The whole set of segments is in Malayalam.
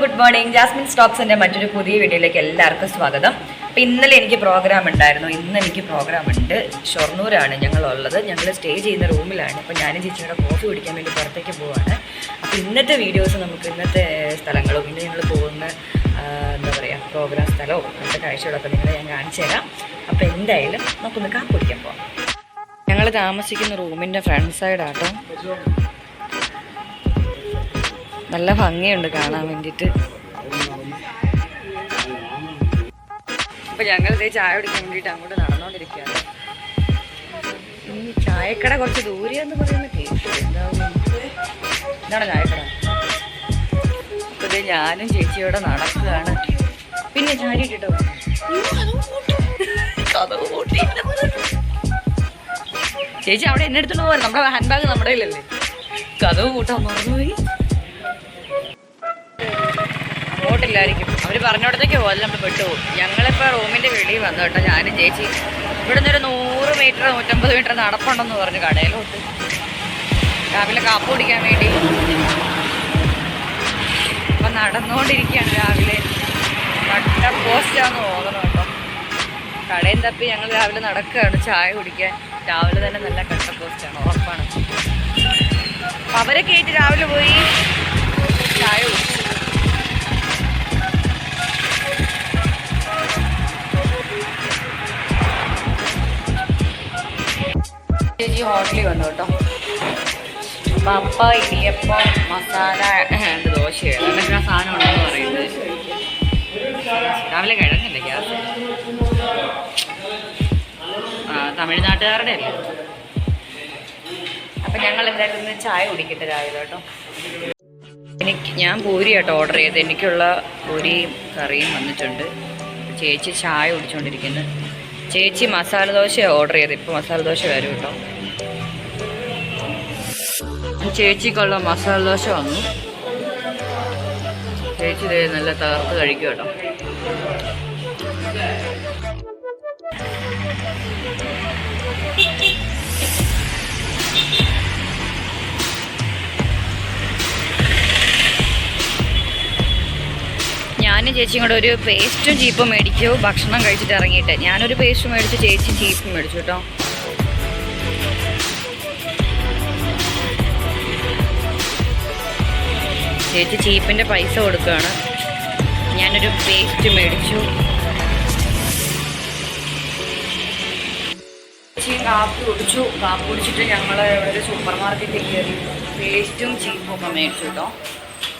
ഗുഡ് മോർണിംഗ് ജാസ്മിൻ സ്റ്റോക്സിന്റെ മറ്റൊരു പുതിയ വീഡിയോയിലേക്ക് എല്ലാവർക്കും സ്വാഗതം. അപ്പം ഇന്നലെ എനിക്ക് പ്രോഗ്രാം ഉണ്ടായിരുന്നു. ഇന്ന് എനിക്ക് പ്രോഗ്രാം ഉണ്ട്. ഷൊർണൂരാണ് ഞങ്ങൾ ഉള്ളത് ഞങ്ങൾ സ്റ്റേ ചെയ്യുന്ന റൂമിലാണ് അപ്പോൾ ഞാനും ചേച്ചിയുടെ കോഫി കുടിക്കാൻ വേണ്ടി പുറത്തേക്ക് പോവാണ്. അപ്പോൾ ഇന്നത്തെ വീഡിയോസ് നമുക്ക് ഇന്നത്തെ സ്ഥലങ്ങളും പിന്നെ ഞങ്ങൾ പോകുന്ന എന്താ പറയുക പ്രോഗ്രാം സ്ഥലവും അങ്ങനത്തെ കാഴ്ചകളൊക്കെ നിങ്ങളെ ഞാൻ കാണിച്ചു തരാം. അപ്പോൾ എന്തായാലും നമുക്കൊന്ന് കാപ്പ് കുടിക്കാൻ പോവാം. ഞങ്ങൾ താമസിക്കുന്ന റൂമിന്റെ ഫ്രണ്ട് സൈഡാട്ടോ നല്ല ഭംഗിയുണ്ട് കാണാൻ വേണ്ടിയിട്ട്. അപ്പൊ ഞങ്ങൾ ഇതേ ചായ കുടിക്കാൻ വേണ്ടിയിട്ട് അങ്ങോട്ട് നടന്നുകൊണ്ടിരിക്കുകയാണ് ചായക്കട കുറച്ച് ദൂരെയെന്ന് പറയുന്ന കേട്ടു ചായക്കട? അപ്പൊ ഇതേ ഞാനും ചേച്ചിയോടെ നടക്കുകയാണ്. പിന്നെ ചാരി ഇട്ടിട്ടോ. ചേച്ചി അവിടെ എന്നെ എടുത്തോണ്ട് പോകാൻ നമ്മുടെ ഹാൻഡ് ബാഗ് നമ്മുടെ കയ്യിലല്ലേ? കഥവ് കൂട്ടാൻ മറന്നുപോയി. അങ്ങോട്ടില്ലായിരിക്കും അവർ പറഞ്ഞിടത്തേക്ക് പോകാതെ നമ്മൾ പെട്ടുപോകും. ഞങ്ങളിപ്പോൾ റൂമിന്റെ വെളിയിൽ വന്നു കേട്ടോ ഞാനും ചേച്ചി. ഇവിടുന്ന് ഒരു നൂറ് മീറ്റർ നൂറ്റമ്പത് മീറ്റർ നടപ്പുണ്ടെന്ന് പറഞ്ഞു കടയിലോട്ട്. രാവിലെ കാപ്പ് കുടിക്കാൻ വേണ്ടി. അപ്പം നടന്നുകൊണ്ടിരിക്കുകയാണ് രാവിലെ. കട്ട പോസ്റ്റാന്ന് തോന്നണം കേട്ടോ. കടയും തപ്പി ഞങ്ങൾ രാവിലെ നടക്കുകയാണ് ചായ കുടിക്കാൻ. രാവിലെ തന്നെ നല്ല കട്ട പോസ്റ്റാണ് ഉറപ്പാണ്. അവരെ കയറ്റി രാവിലെ പോയി ചായ കുടിച്ചു. ചേച്ചി ഹോട്ടലിൽ വന്നു കേട്ടോ. പപ്പ ഇടിയപ്പം മസാല ദോശയാണ്. എന്തൊക്കെ സാധനം ഉണ്ടെന്ന് പറയുന്നത്. രാവിലെ കിഴങ്ങില്ല ഗ്യാസ്? തമിഴ്നാട്ടുകാരുടെ അല്ലേ? അപ്പം ഞങ്ങൾ എന്തായാലും ഇന്ന് ചായ കുടിക്കട്ടെ രാവിലെ കേട്ടോ. എനിക്ക് ഞാൻ പൂരി കേട്ടോ ഓർഡർ ചെയ്ത് എനിക്കുള്ള പൂരിയും കറിയും വന്നിട്ടുണ്ട്. ചേച്ചി ചായ കുടിച്ചുകൊണ്ടിരിക്കുന്നു ചേച്ചി മസാല ദോശ ഓർഡർ ചെയ്ത് ഇപ്പോൾ മസാല ദോശ വരും കേട്ടോ. ചേച്ചിക്കുള്ള മസാല ദോശ വന്നു. ചേച്ചി നല്ല തകർത്ത് കഴിക്കും കേട്ടോ. ഞാനും ചേച്ചിയും കൂടെ ഒരു പേസ്റ്റും ചീപ്പും മേടിച്ചു. ഭക്ഷണം കഴിച്ചിട്ട് ഇറങ്ങിയിട്ട്. ഞാനൊരു പേസ്റ്റും മേടിച്ചു ചേച്ചി ചീപ്പും മേടിച്ചു കേട്ടോ. ചേച്ചി ചീപ്പിന്റെ പൈസ കൊടുക്കുകയാണ്. ഞാനൊരു പേസ്റ്റ് മേടിച്ചു. ചേച്ചി കാപ്പി കുടിച്ചു. കാപ്പി കുടിച്ചിട്ട് ഞങ്ങൾ ഒരു സൂപ്പർ മാർക്കറ്റിൽ കയറി പേസ്റ്റും ചീപ്പും ഒക്കെ മേടിച്ചു കേട്ടോ.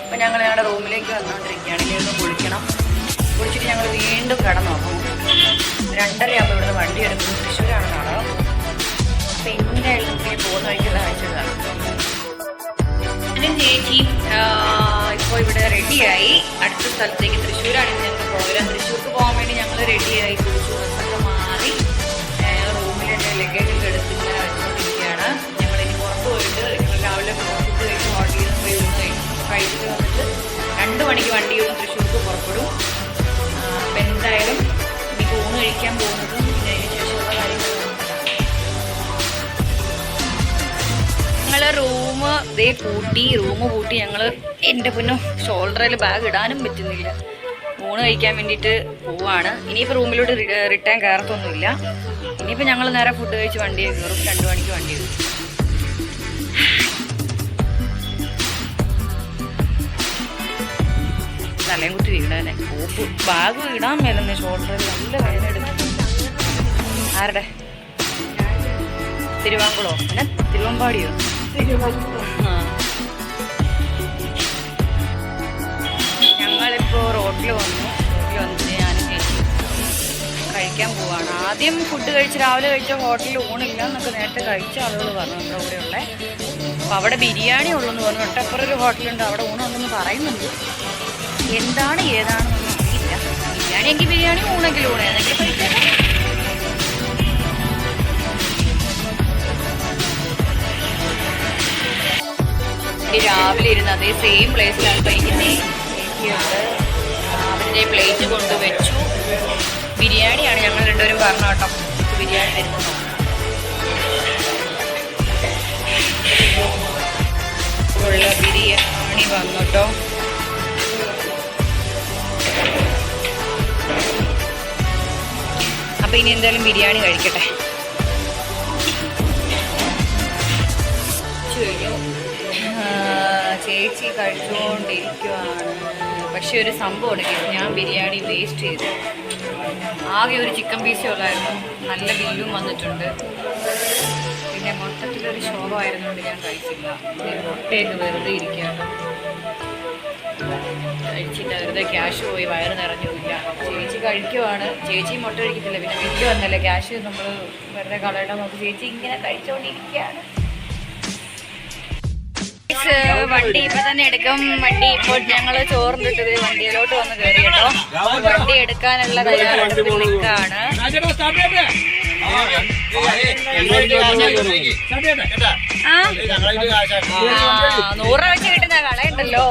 അപ്പം ഞങ്ങൾ ഞങ്ങളുടെ റൂമിലേക്ക് വന്നുകൊണ്ടിരിക്കുകയാണ് ഇനി ഒന്ന് കുളിക്കണം. കുളിച്ചിട്ട് ഞങ്ങൾ വീണ്ടും കിടന്നു നോക്കും രണ്ടരയാകുമ്പോൾ ഇവിടുന്ന് വണ്ടി എടുക്കുന്നു. തൃശ്ശൂരാണ് നാളെ. അപ്പം നമുക്ക് പോകുന്ന വഴിക്കുള്ള കാഴ്ചകളാണ് ഞാനും ചേച്ചി ഇപ്പോൾ ഇവിടെ റെഡിയായി അടുത്ത സ്ഥലത്തേക്ക് തൃശ്ശൂരാണ് ഞങ്ങൾക്ക് പ്രോഗ്രാം തൃശ്ശൂർക്ക് പോകാൻ വേണ്ടി ഞങ്ങൾ റെഡിയായി കുളിച്ചു ദേ പൂട്ടി റൂം പൂട്ടി ഞങ്ങൾ എന്റെ പൊന്നും ഷോൾഡറിൽ ബാഗ് ഇടാനും പറ്റുന്നില്ല. ഊണ് കഴിക്കാൻ വേണ്ടിയിട്ട് പോവാണ്. ഇനിയിപ്പോൾ റൂമിലോട്ട് റിട്ടേൺ കയറത്തൊന്നുമില്ല ഇനിയിപ്പോൾ ഞങ്ങൾ നേരെ ഫുഡ് കഴിച്ച് വണ്ടി കയറും. രണ്ട് മണിക്ക് വണ്ടി കയറും. തലയും കുത്തി വീണനെ ഓപ്പ് ബാഗ് ഇടാൻ മേലെന്ന് ഷോൾഡറിൽ നല്ല വേദന ആരുടെ? തിരുവാങ്കുളോ? പിന്നെ തിരുവമ്പാടിയോ? ഞങ്ങളിപ്പോ റോട്ടിൽ വന്നു. റോട്ടിൽ വന്നിട്ട് ഞാൻ കഴിക്കാൻ പോവാണ്. ആദ്യം ഫുഡ് കഴിച്ച് രാവിലെ കഴിച്ച ഹോട്ടലിൽ ഊണില്ല എന്നൊക്കെ നേരത്തെ കഴിച്ച ആളുകൾ പറഞ്ഞു നമ്മുടെ കൂടെയുള്ള അപ്പോൾ അവിടെ ബിരിയാണി ഉള്ളെന്ന് പറഞ്ഞു. ഒട്ടപ്പുറം ഒരു ഹോട്ടലുണ്ട്. അവിടെ ഊണുണ്ടെന്ന് പറയുന്നുണ്ട്. എന്താണ് ഏതാണെന്നൊന്നും അറിയില്ല. ബിരിയാണി എങ്കിൽ ബിരിയാണി ഊണെങ്കിൽ ഊണ്. ഏതെങ്കിലും കഴിച്ചേക്കാം എനിക്ക് രാവിലെ ഇരുന്ന് അതേ സെയിം പ്ലേസിലാണ് കഴിക്കുന്നത്. എനിക്കുണ്ട് പ്ലേറ്റ് കൊണ്ട് വെച്ചു. ബിരിയാണിയാണ് ഞങ്ങൾ രണ്ടുപേരും പറഞ്ഞു കേട്ടോ. ബിരിയാണി വരുന്നത്. ഉള്ള ബിരിയാണി വന്നുട്ടോ അപ്പൊ ഇനി എന്തായാലും ബിരിയാണി കഴിക്കട്ടെ. ചേച്ചി കഴിച്ചുകൊണ്ടിരിക്കുവാണ്. പക്ഷെ ഒരു സംഭവമാണ് ഞാൻ ബിരിയാണി വേസ്റ്റ് ചെയ്തു. ആകെ ഒരു ചിക്കൻ പീസേ ഉള്ളായിരുന്നു. നല്ല ബില്ലും വന്നിട്ടുണ്ട്. പിന്നെ മൊത്തത്തിലൊരു ശോഭമായിരുന്നുകൊണ്ട് ഞാൻ കഴിച്ചില്ല. മുട്ടയൊക്കെ വെറുതെ ഇരിക്കുകയാണ്. കഴിച്ചിട്ട് വെറുതെ ക്യാഷ് പോയി വയറ് നിറഞ്ഞില്ല ചേച്ചി കഴിക്കുവാണ്. ചേച്ചി മുട്ട കഴിക്കത്തില്ല. പിന്നെ ബില്ല് വന്നല്ലേ ക്യാഷ് നമ്മൾ വെറുതെ കളയണം നമുക്ക് ചേച്ചി ഇങ്ങനെ കഴിച്ചുകൊണ്ടിരിക്കുകയാണ്. Guys, വണ്ടി ഇപ്പൊ തന്നെ എടുക്കും. വണ്ടി ഇപ്പോൾ ഞങ്ങൾ ചോർന്നിട്ടത് വണ്ടിയിലോട്ട് വന്ന് കയറി കേട്ടോ. വണ്ടി എടുക്കാനുള്ള ആ, നൂറ് രൂപ വെച്ച് കിട്ടുന്ന കളയുണ്ടല്ലോ.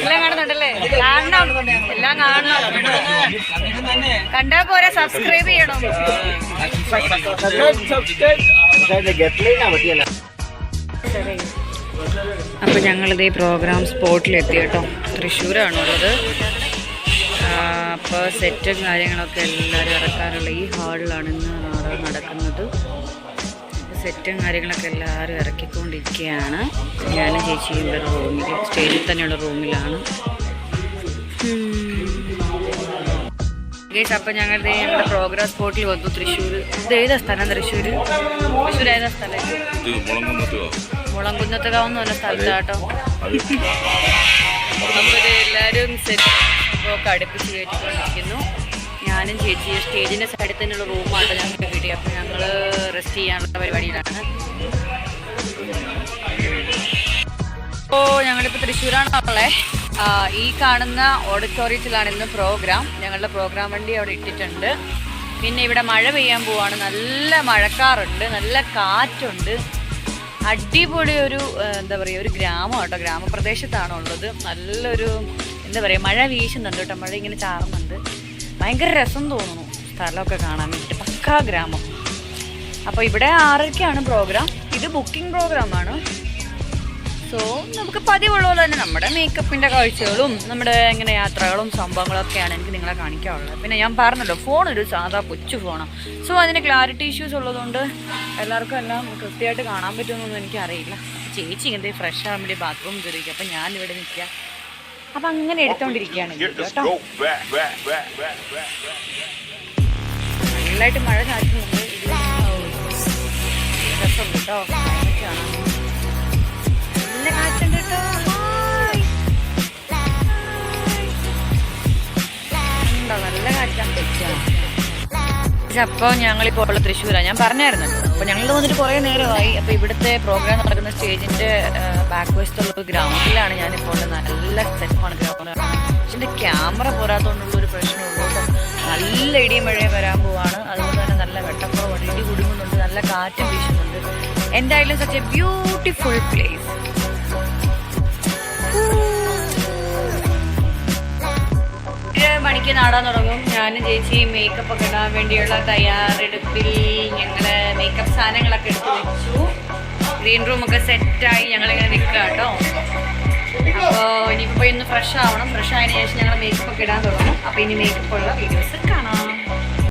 എല്ലാം കാണുന്നുണ്ടല്ലേ? കാണണം. എല്ലാം കാണണം. കണ്ടാ പോരാ സബ്സ്ക്രൈബ് ചെയ്യണം. അപ്പൊ ഞങ്ങളിത് ഈ പ്രോഗ്രാം സ്പോട്ടിലെത്തി കേട്ടോ. തൃശ്ശൂരാണുള്ളത്. അപ്പോൾ സെറ്റും കാര്യങ്ങളൊക്കെ എല്ലാവരും ഇറക്കാനുള്ള ഈ ഹാളിലാണ് ഇന്ന് നാടകം നടക്കുന്നത്. സെറ്റും കാര്യങ്ങളൊക്കെ എല്ലാവരും ഇറക്കിക്കൊണ്ടിരിക്കുകയാണ്. ഞാനും ചേച്ചിയും വേറെ റൂമിൽ സ്റ്റേജിൽ തന്നെയുള്ള റൂമിലാണ് ഗേസ് അപ്പം ഞങ്ങൾ ഞങ്ങളുടെ പ്രോഗ്രാം സ്പോട്ടിൽ വന്നു തൃശ്ശൂർ ഇത് ഏതാ സ്ഥലം തൃശ്ശൂർ തൃശ്ശൂർ ഏതാ സ്ഥലം? മുളങ്കുന്നത്തുകാവ് എന്ന് പറഞ്ഞ സ്ഥലത്താട്ടോ ഇത് എല്ലാവരും സെറ്റ് ഒക്കെ അടുപ്പിച്ച് കയറ്റിക്കൊണ്ടിരിക്കുന്നു. ഞാനും ചേച്ചി സ്റ്റേജിന്റെ സൈഡിൽ തന്നെയുള്ള റൂമാണ് ഞങ്ങൾക്ക് കിട്ടി അപ്പം ഞങ്ങൾ റെസ്റ്റ് ചെയ്യാനുള്ള പരിപാടിയിലാണ്. ഓ ഞങ്ങളിപ്പോൾ തൃശ്ശൂരാണുള്ളേ ഈ കാണുന്ന ഓഡിറ്റോറിയത്തിലാണ് ഇന്ന് പ്രോഗ്രാം. ഞങ്ങളുടെ പ്രോഗ്രാം വണ്ടി അവിടെ ഇട്ടിട്ടുണ്ട്. പിന്നെ ഇവിടെ മഴ പെയ്യാൻ പോവാണ്. നല്ല മഴക്കാറുണ്ട്. നല്ല കാറ്റുണ്ട്. അടിപൊളി ഒരു എന്താ പറയുക ഒരു ഗ്രാമം കേട്ടോ ഗ്രാമപ്രദേശത്താണ് ഉള്ളത്. നല്ലൊരു എന്താ പറയുക മഴ വീശുന്നുണ്ട് കേട്ടോ. മഴ ഇങ്ങനെ ചാറുന്നുണ്ട്. ഭയങ്കര രസം തോന്നുന്നു സ്ഥലമൊക്കെ കാണാൻ വേണ്ടിയിട്ട് പക്കാ ഗ്രാമം. അപ്പോൾ ഇവിടെ ആറരയ്ക്കാണ് പ്രോഗ്രാം. ഇത് ബുക്കിംഗ് പ്രോഗ്രാമാണ്. സോ നമുക്ക് പതിവുള്ള പോലെ തന്നെ നമ്മുടെ മേക്കപ്പിന്റെ കാഴ്ചകളും നമ്മുടെ ഇങ്ങനെ യാത്രകളും സംഭവങ്ങളൊക്കെയാണ് എനിക്ക് നിങ്ങളെ കാണിക്കാനുള്ളത്. പിന്നെ ഞാൻ പറഞ്ഞല്ലോ ഫോൺ ഒരു സാധാ കൊച്ചു ഫോണാണ് സോ അതിന് ക്ലാരിറ്റി ഇഷ്യൂസ് ഉള്ളതുകൊണ്ട് എല്ലാവർക്കും എല്ലാം കൃത്യമായിട്ട് കാണാൻ പറ്റുമെന്നൊന്നും എനിക്കറിയില്ല. ചേച്ചി ഇങ്ങനത്തെ ഫ്രഷ് ആകാൻ വേണ്ടി ബാത്റൂം കയറിയിരിക്കും അപ്പം ഞാൻ ഇവിടെ നിൽക്കുക. അപ്പം അങ്ങനെ എടുത്തോണ്ടിരിക്കുകയാണ് കേട്ടോ. നല്ലതായിട്ട് മഴ ചാറ്റുന്നുണ്ട് കേട്ടോ. നല്ല കാറ്റുണ്ട് കേട്ടോ. ഉണ്ടോ? നല്ല കാറ്റാണ് അപ്പോൾ ഞങ്ങളിപ്പോൾ ഉള്ള തൃശ്ശൂരാണ് ഞാൻ പറഞ്ഞായിരുന്നല്ലോ അപ്പോൾ ഞങ്ങൾ വന്നിട്ട് കുറേ നേരമായി. അപ്പോൾ ഇവിടുത്തെ പ്രോഗ്രാം നടക്കുന്ന സ്റ്റേജിന്റെ ബാക്ക് വശത്തുള്ള ഗ്രൗണ്ടിലാണ് ഞാനിപ്പോൾ ഉള്ളത്. നല്ല സെറ്റപ്പാണ് ഗ്രൗണ്ട്. പക്ഷെ എന്റെ ക്യാമറ പോരാത്തതുകൊണ്ടുള്ള ഒരു പ്രശ്നമുള്ളൂ അപ്പം നല്ല ഇടിയും മഴയും വരാൻ പോവാണ്. അതുകൊണ്ട് തന്നെ നല്ല വെട്ടക്കുറവുണ്ട് ഇടി കുടുങ്ങുന്നുണ്ട്. നല്ല കാറ്റും വീശുന്നുണ്ട്. എന്തായാലും സച്ച് എ ബ്യൂട്ടിഫുൾ പ്ലേസ് മണിക്ക് നാടാൻ തുടങ്ങും. ഞാനും ചേച്ചി മേക്കപ്പ് ഒക്കെ ഇടാൻ വേണ്ടിയുള്ള തയ്യാറെടുപ്പിൽ ഞങ്ങൾ മേക്കപ്പ് സാധനങ്ങളൊക്കെ എടുത്തു വെച്ചു. ഗ്രീൻ റൂം ഒക്കെ സെറ്റായി ഞങ്ങളിങ്ങനെ നിൽക്കുക കേട്ടോ. അപ്പോൾ ഇനിയിപ്പോൾ പോയി ഒന്ന് ഫ്രഷ് ആവണം. ഫ്രഷ് ആയതിനു ശേഷം ഞങ്ങൾ മേക്കപ്പ് ഒക്കെ ഇടാൻ തുടങ്ങും. അപ്പോൾ ഇനി മേക്കപ്പ് ഉള്ള വീഡിയോസ് കാണാം.